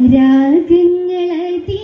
രാഗങ്ങളതീ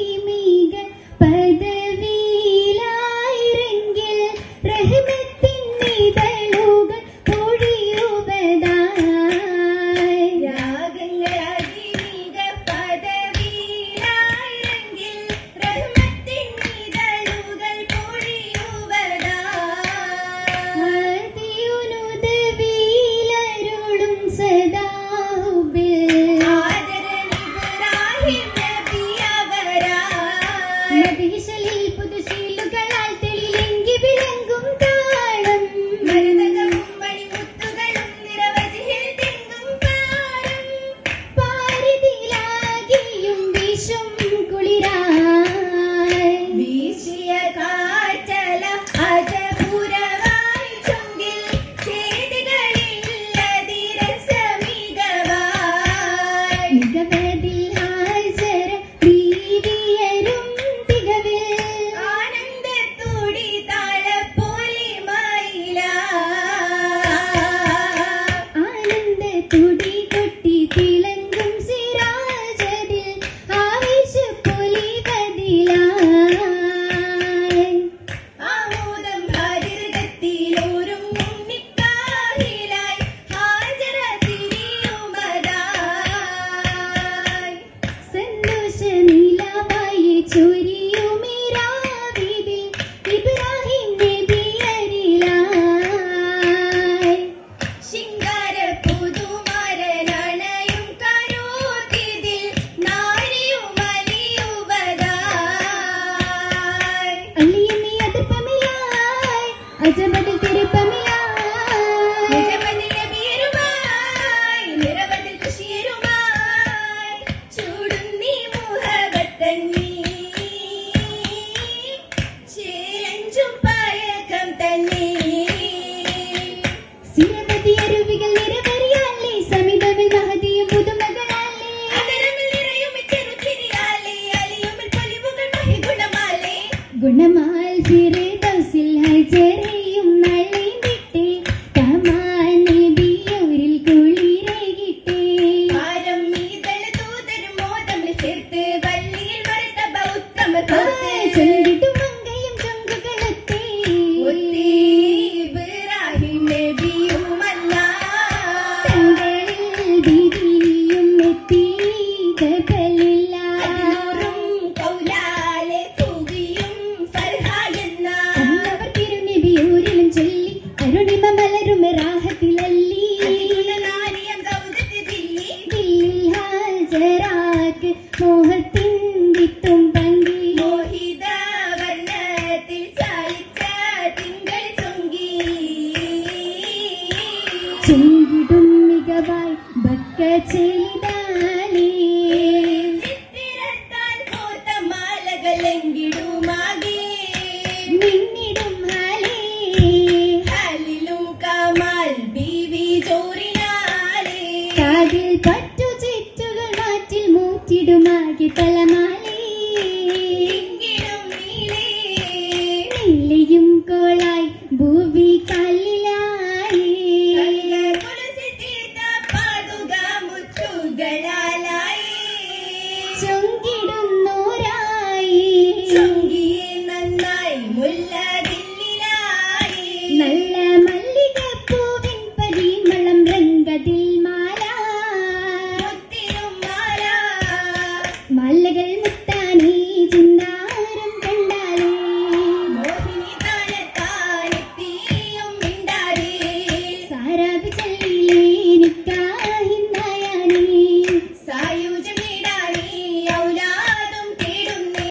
മതിശലിൽ പുതുശീലുകളാൽ തെളിലെങ്കി വിളങ്ങും താളം പാരിതിലാകിയും വീശും കുളിരാ വീശിയ കാ to it. ചെറിയ ವೇಗವಾಯ್ ಬಕ್ಕ ಚೆಲಿದಾನೆ പറ്റു ചിറ്റുകൾ മാറ്റിൽ മൂത്തിടുമാകെ തലമാല.